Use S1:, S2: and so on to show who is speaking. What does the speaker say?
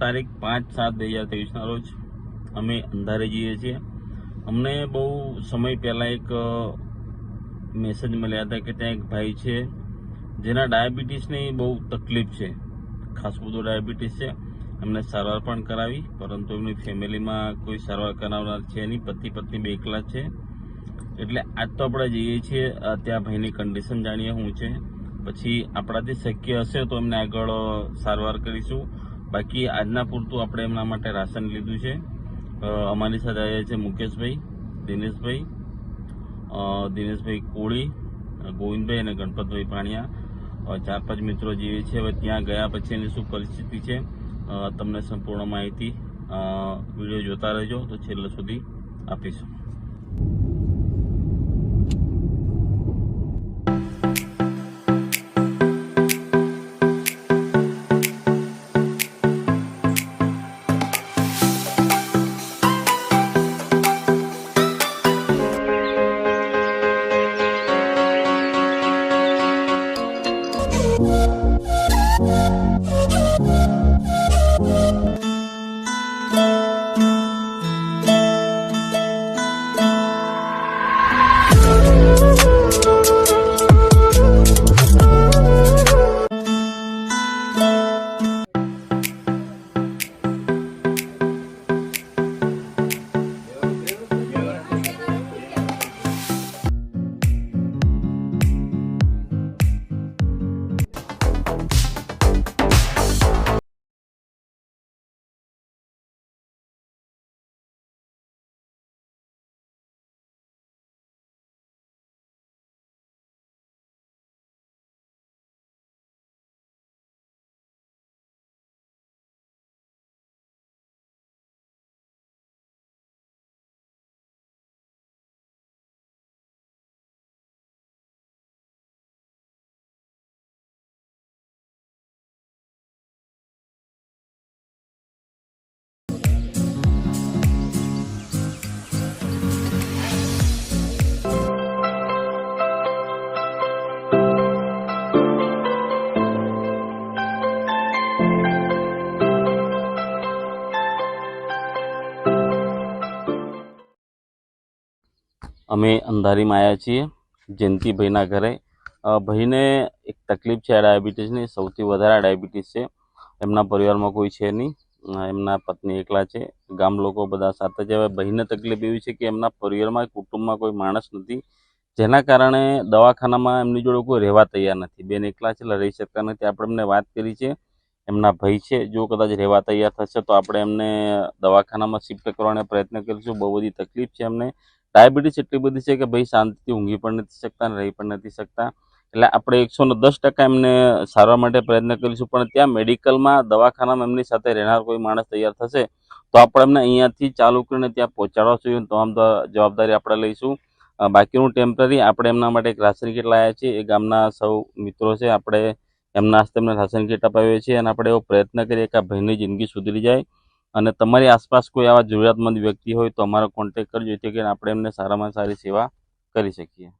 S1: તારીખ પાંચ સાત બે હજાર ત્રેવીસના રોજ અમે અંધારે જઈએ છીએ. અમને બહુ સમય પહેલાં એક મેસેજ મળ્યા હતા કે ત્યાં એક ભાઈ છે, જેના ડાયાબિટીસની બહુ તકલીફ છે. ખાસ બધું ડાયાબિટીસ છે. એમને સારવાર પણ કરાવી, પરંતુ એમની ફેમિલીમાં કોઈ સારવાર કરાવનાર છે નહીં. પતિ પત્ની બે એકલા છે. એટલે આજ તો આપણે જઈએ છીએ ત્યાં ભાઈની કન્ડિશન જાણીએ શું છે. પછી આપણાથી શક્ય હશે તો એમને આગળ સારવાર કરીશું. બાકી આજના પૂરતું આપણે એમના માટે રાશન લીધું છે. અમારી સાથે આવ્યા છે મુકેશભાઈ, દિનેશભાઈ દિનેશભાઈ કોળી ગોવિંદભાઈ અને ગણપતભાઈ પાણિયા. ચાર પાંચ મિત્રો જેવી છે. હવે ત્યાં ગયા પછી એની શું પરિસ્થિતિ છે તમને સંપૂર્ણ માહિતી વીડિયો જોતા રહેજો. તો છેલ્લે સુધી આપીશું. અમે અંધારીમાં આવ્યા છીએ, જયંતિભાઈના ઘરે. ભાઈને એક તકલીફ છે ડાયાબિટીસની, સૌથી વધારે ડાયાબિટીસ છે. એમના પરિવારમાં કોઈ છે નહીં. એમના પત્ની એકલા છે. ગામ લોકો બધા સાથે છે. હવે ભાઈને તકલીફ એવી છે કે એમના પરિવારમાં, કુટુંબમાં કોઈ માણસ નથી. જેના કારણે દવાખાનામાં એમની જોડે કોઈ રહેવા તૈયાર નથી. બેન એકલા છે એટલે રહી શકતા નથી. આપણે એમને વાત કરી છે. એમના ભાઈ છે. જો કદાચ રહેવા તૈયાર થશે તો આપણે એમને દવાખાનામાં શિફ્ટ કરવાનો પ્રયત્ન કરીશું. બહુ બધી તકલીફ છે એમને. ડાયાબિટીસ એટલી બધી છે કે ભાઈ શાંતિથી ઊંઘી પણ નથી શકતા રહી પણ નથી શકતા. એટલે આપણે એકસો ને દસ ટકા એમને સારવાર માટે પ્રયત્ન કરીશું. પણ ત્યાં મેડિકલમાં, દવાખાનામાં એમની સાથે રહેનાર કોઈ માણસ તૈયાર થશે, તો આપણે એમને અહીંયાથી ચાલુ કરીને ત્યાં પહોંચાડવા જોઈએ દ- જવાબદારી આપણે લઈશું. બાકીનું ટેમ્પરરી આપણે એમના માટે એક રાશન કીટ લાવ્યા છીએ. એ ગામના સૌ મિત્રો છે. આપણે એમના હસ્તે એમને રાશન કીટ અપાવીએ છીએ અને આપણે એવો પ્રયત્ન કરીએ કે આ ભાઈની જિંદગી સુધરી જાય. અને તમારી આસપાસ કોઈ આવા જરૂરિયાતમંદ વ્યક્તિ હોય તો અમારો કોન્ટેક કરજો, જેથી કરીને આપણે એમને સારામાં સારી સેવા કરી શકીએ.